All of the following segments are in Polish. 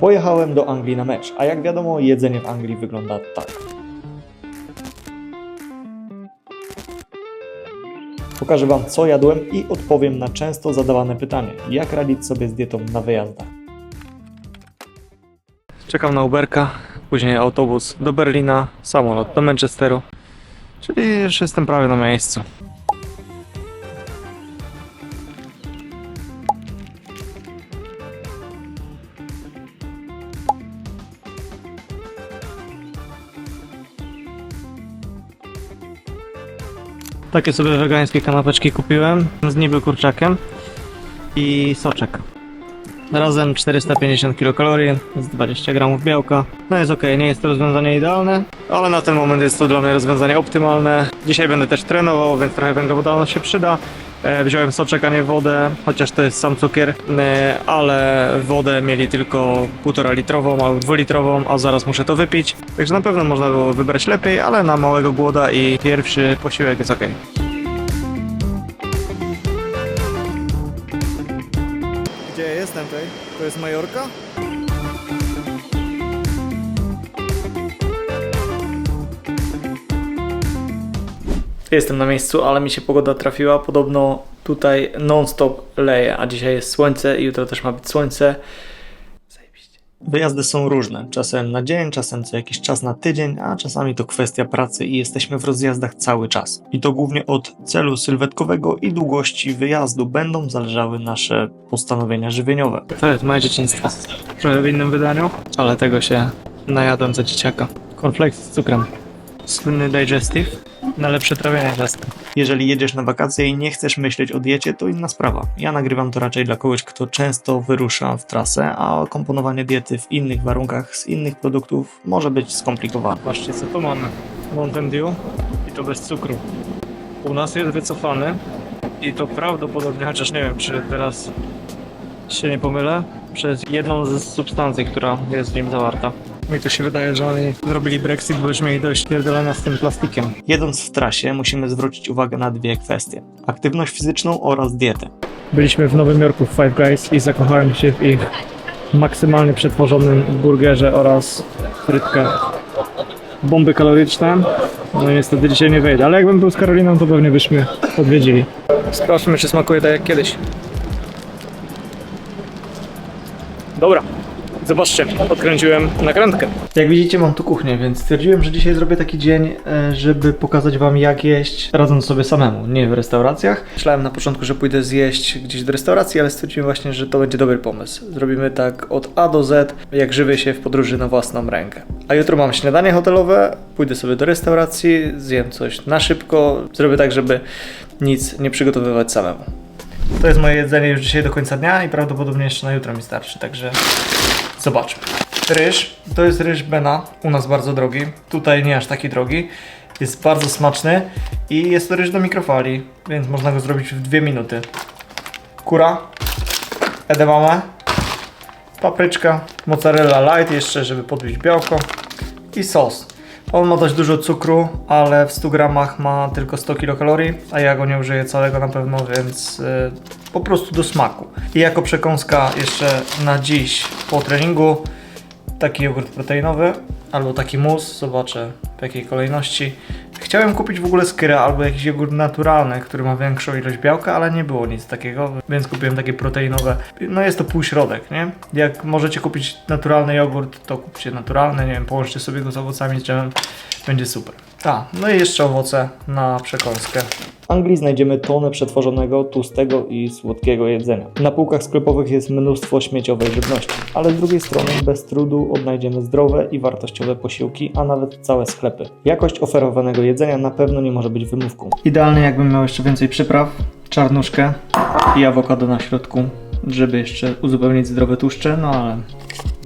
Pojechałem do Anglii na mecz, a jak wiadomo, jedzenie w Anglii wygląda tak. Pokażę Wam, co jadłem i odpowiem na często zadawane pytanie: jak radzić sobie z dietą na wyjazdach. Czekam na Uberka, później autobus do Berlina, samolot do Manchesteru, czyli już jestem prawie na miejscu. Takie sobie wegańskie kanapeczki kupiłem z niby kurczakiem i soczek. Razem 450 kilokalorii, z 20 gramów białka. No jest ok, nie jest to rozwiązanie idealne, ale na ten moment jest to dla mnie rozwiązanie optymalne. Dzisiaj będę też trenował, więc trochę węglowodanowość się przyda. E, Wziąłem soczek, a nie wodę, chociaż to jest sam cukier, e, ale wodę mieli tylko 1,5 litrową albo 2 litrową, a zaraz muszę to wypić. Także na pewno można było wybrać lepiej, ale na małego głoda i pierwszy posiłek jest ok. Gdzie jestem tutaj? To jest Majorka? Jestem na miejscu, ale mi się pogoda trafiła. Podobno tutaj non-stop leje, a dzisiaj jest słońce i jutro też ma być słońce. Zajebiście. Wyjazdy są różne. Czasem na dzień, czasem co jakiś czas na tydzień, a czasami to kwestia pracy i jesteśmy w rozjazdach cały czas. I to głównie od celu sylwetkowego i długości wyjazdu będą zależały nasze postanowienia żywieniowe. To jest moje dzieciństwo. Trochę w innym wydaniu, ale tego się najadłem za dzieciaka. Cornflakes z cukrem. Słynny digestive na lepsze trawienie czasem. Jeżeli jedziesz na wakacje i nie chcesz myśleć o diecie, to inna sprawa. Ja nagrywam to raczej dla kogoś, kto często wyrusza w trasę, a komponowanie diety w innych warunkach z innych produktów może być skomplikowane. Patrzcie co tu mamy. Mountain Dew i to bez cukru. U nas jest wycofany i to prawdopodobnie, chociaż nie wiem czy teraz się nie pomylę, przez jedną z substancji, która jest w nim zawarta. Mi to się wydaje, że oni zrobili Brexit, bo już mieli dość pierdolenia z tym plastikiem. Jedąc w trasie musimy zwrócić uwagę na dwie kwestie. Aktywność fizyczną oraz dietę. Byliśmy w Nowym Jorku w Five Guys i zakochałem się w ich maksymalnie przetworzonym burgerze oraz frytkach. Bomby kaloryczne. No niestety dzisiaj nie wejdę, ale jakbym był z Karoliną, to pewnie byśmy odwiedzili. Sprawdźmy, czy smakuje tak jak kiedyś. Dobra, zobaczcie, odkręciłem nakrętkę. Jak widzicie mam tu kuchnię, więc stwierdziłem, że dzisiaj zrobię taki dzień, e, żeby pokazać wam jak jeść radząc sobie samemu, nie w restauracjach. Myślałem na początku, że pójdę zjeść gdzieś do restauracji, ale stwierdziłem właśnie, że to będzie dobry pomysł. Zrobimy tak od A do Z, jak żywię się w podróży na własną rękę. A jutro mam śniadanie hotelowe, pójdę sobie do restauracji, zjem coś na szybko, zrobię tak, żeby nic nie przygotowywać samemu. To jest moje jedzenie już dzisiaj do końca dnia i prawdopodobnie jeszcze na jutro mi starczy, także zobaczmy. Ryż, to jest ryż Bena, u nas bardzo drogi, tutaj nie aż taki drogi. Jest bardzo smaczny i jest to ryż do mikrofali, więc można go zrobić w dwie minuty. Kura, edamame, papryczka, mozzarella light jeszcze, żeby podbić białko i sos. On ma dość dużo cukru, ale w 100 gramach ma tylko 100 kilokalorii, a ja go nie użyję całego na pewno, więc y, po prostu do smaku. I jako przekąska jeszcze na dziś po treningu taki jogurt proteinowy albo taki mus, zobaczę w jakiej kolejności. Chciałem kupić w ogóle skyrę albo jakiś jogurt naturalny, który ma większą ilość białka, ale nie było nic takiego, więc kupiłem takie proteinowe. No jest to półśrodek, nie? Jak możecie kupić naturalny jogurt, to kupcie naturalny, nie wiem, połączcie sobie go z owocami, z dżemem, będzie super. A, no i jeszcze owoce na przekąskę. W Anglii znajdziemy tonę przetworzonego, tłustego i słodkiego jedzenia. Na półkach sklepowych jest mnóstwo śmieciowej żywności, ale z drugiej strony bez trudu odnajdziemy zdrowe i wartościowe posiłki, a nawet całe sklepy. Jakość oferowanego jedzenia na pewno nie może być wymówką. Idealnie jakbym miał jeszcze więcej przypraw, czarnuszkę i awokado na środku, żeby jeszcze uzupełnić zdrowe tłuszcze, no ale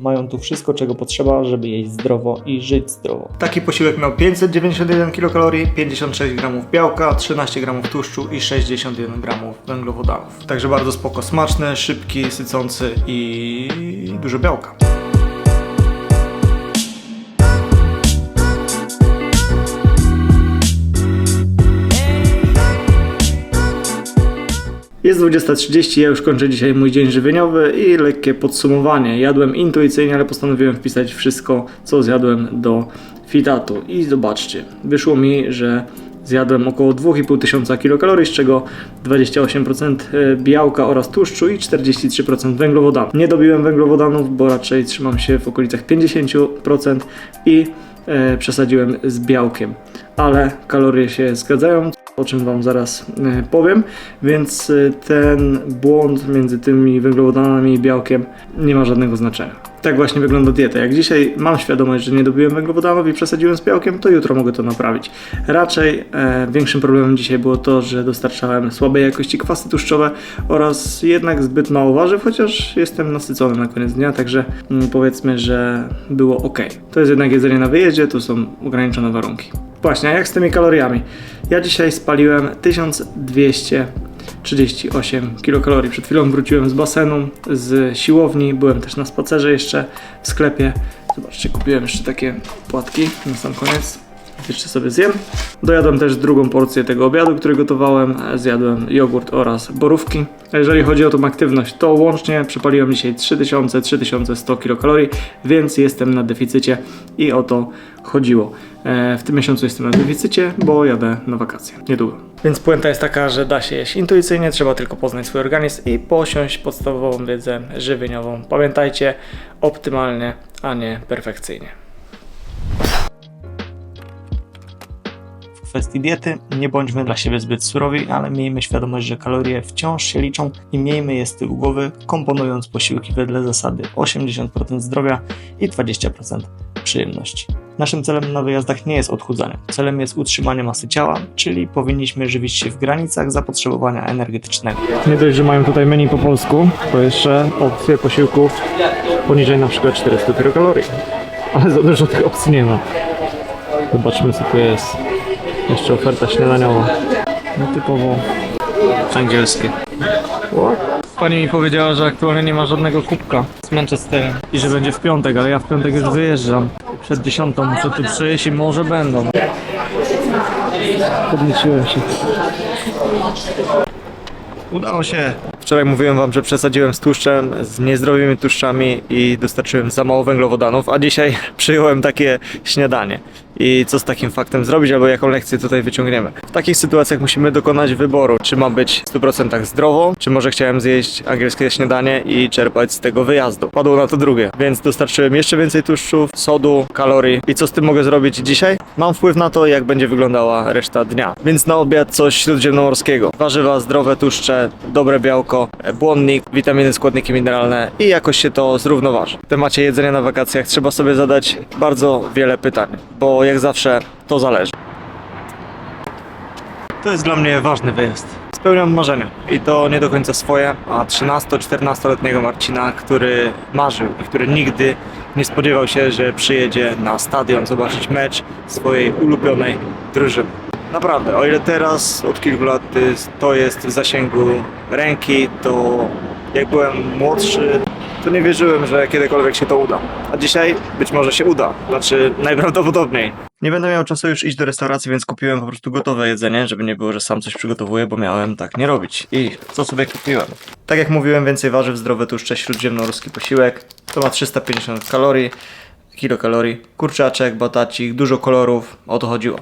mają tu wszystko, czego potrzeba, żeby jeść zdrowo i żyć zdrowo. Taki posiłek miał 591 kilokalorii, 56 gramów białka, 13 gramów tłuszczu i 61 gramów węglowodanów. Także bardzo spoko, smaczny, szybki, sycący i dużo białka. Jest 20.30, ja już kończę dzisiaj mój dzień żywieniowy i lekkie podsumowanie. Jadłem intuicyjnie, ale postanowiłem wpisać wszystko, co zjadłem do fitatu. I zobaczcie, wyszło mi, że zjadłem około 2,5 tysiąca z czego 28% białka oraz tłuszczu i 43% węglowodanów. Nie dobiłem węglowodanów, bo raczej trzymam się w okolicach 50% i e, przesadziłem z białkiem. Ale kalorie się zgadzają, o czym Wam zaraz e, powiem, więc e, ten błąd między tymi węglowodanami i białkiem nie ma żadnego znaczenia. Tak właśnie wygląda dieta. Jak dzisiaj mam świadomość, że nie dobiłem węglowodanów i przesadziłem z białkiem, to jutro mogę to naprawić. Raczej e, większym problemem dzisiaj było to, że dostarczałem słabej jakości kwasy tłuszczowe oraz jednak zbyt mało warzyw, chociaż jestem nasycony na koniec dnia, także mm, powiedzmy, że było ok. To jest jednak jedzenie na wyjeździe, tu są ograniczone warunki. Właśnie, jak z tymi kaloriami? Ja dzisiaj spaliłem 1200 38 kilokalorii. Przed chwilą wróciłem z basenu, z siłowni, byłem też na spacerze jeszcze w sklepie. Zobaczcie, kupiłem jeszcze takie płatki na sam koniec. Jeszcze sobie zjem. Dojadłem też drugą porcję tego obiadu, który gotowałem. Zjadłem jogurt oraz borówki. Jeżeli chodzi o tą aktywność, to łącznie przepaliłem dzisiaj 3000-3100 kilokalorii, więc jestem na deficycie i o to chodziło. E, W tym miesiącu jestem na deficycie, bo jadę na wakacje. Niedługo. Więc puenta jest taka, że da się jeść intuicyjnie, trzeba tylko poznać swój organizm i posiąść podstawową wiedzę żywieniową. Pamiętajcie, optymalnie, a nie perfekcyjnie. Kwestii diety nie bądźmy dla siebie zbyt surowi, ale miejmy świadomość, że kalorie wciąż się liczą i miejmy je z tyłu głowy, komponując posiłki wedle zasady 80% zdrowia i 20% przyjemności. Naszym celem na wyjazdach nie jest odchudzanie. Celem jest utrzymanie masy ciała, czyli powinniśmy żywić się w granicach zapotrzebowania energetycznego. Nie dość, że mają tutaj menu po polsku, to jeszcze opcje posiłków poniżej na przykład 400 kilokalorii. Ale za dużo tych opcji nie ma. Zobaczmy co tu jest. Jeszcze oferta śniadaniowa. No typowo angielskie. Pani mi powiedziała, że aktualnie nie ma żadnego kubka z Manchesterem i że będzie w piątek, ale ja w piątek już wyjeżdżam. Przed dziesiątą muszę tu przyjść i może będą. Podnieciłem się. Udało się. Wczoraj mówiłem wam, że przesadziłem z tłuszczem, z niezdrowymi tłuszczami i dostarczyłem za mało węglowodanów, a dzisiaj przyjąłem takie śniadanie. I co z takim faktem zrobić, albo jaką lekcję tutaj wyciągniemy. W takich sytuacjach musimy dokonać wyboru, czy ma być w 100% zdrowo, czy może chciałem zjeść angielskie śniadanie i czerpać z tego wyjazdu. Padło na to drugie, więc dostarczyłem jeszcze więcej tłuszczów, sodu, kalorii. I co z tym mogę zrobić dzisiaj? Mam wpływ na to, jak będzie wyglądała reszta dnia. Więc na obiad coś śródziemnomorskiego. Warzywa, zdrowe tłuszcze, dobre białko, błonnik, witaminy, składniki mineralne i jakoś się to zrównoważy. W temacie jedzenia na wakacjach trzeba sobie zadać bardzo wiele pytań, bo jak zawsze to zależy. To jest dla mnie ważny wyjazd. Spełniam marzenia i to nie do końca swoje, a 13-14-letniego Marcina, który marzył i który nigdy nie spodziewał się, że przyjedzie na stadion zobaczyć mecz swojej ulubionej drużyny. Naprawdę, o ile teraz od kilku lat to jest w zasięgu ręki, to jak byłem młodszy, to nie wierzyłem, że kiedykolwiek się to uda. A dzisiaj być może się uda, znaczy najprawdopodobniej. Nie będę miał czasu już iść do restauracji, więc kupiłem po prostu gotowe jedzenie, żeby nie było, że sam coś przygotowuję, bo miałem tak nie robić. I co sobie kupiłem? Tak jak mówiłem, więcej warzyw, zdrowe tłuszcze, śródziemnoruski posiłek. To ma 350 kalorii, kilokalorii, kurczaczek, batacik, dużo kolorów, o to chodziło.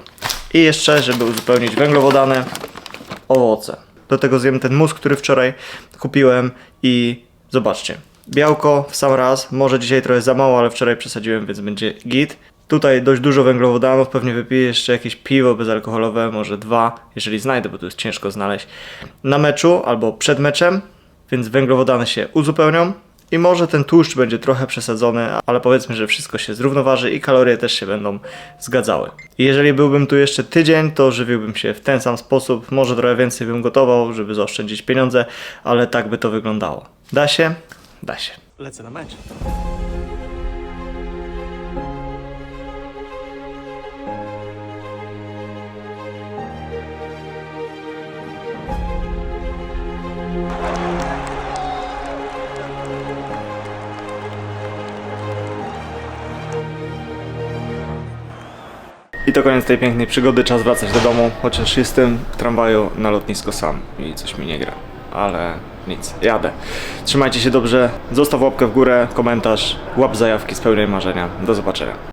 I jeszcze, żeby uzupełnić węglowodany, owoce. Do tego zjem ten mus, który wczoraj kupiłem i zobaczcie. Białko w sam raz, może dzisiaj trochę za mało, ale wczoraj przesadziłem, więc będzie git. Tutaj dość dużo węglowodanów, pewnie wypiję jeszcze jakieś piwo bezalkoholowe, może dwa, jeżeli znajdę, bo to jest ciężko znaleźć. Na meczu albo przed meczem, więc węglowodany się uzupełnią. I może ten tłuszcz będzie trochę przesadzony, ale powiedzmy, że wszystko się zrównoważy i kalorie też się będą zgadzały. I jeżeli byłbym tu jeszcze tydzień, to żywiłbym się w ten sam sposób. Może trochę więcej bym gotował, żeby zaoszczędzić pieniądze, ale tak by to wyglądało. Da się? Da się. Lecę na mecz. I to koniec tej pięknej przygody, czas wracać do domu, chociaż jestem w tramwaju na lotnisko sam i coś mi nie gra, ale nic, jadę. Trzymajcie się dobrze, zostaw łapkę w górę, komentarz, łap zajawki, spełniaj marzenia. Do zobaczenia.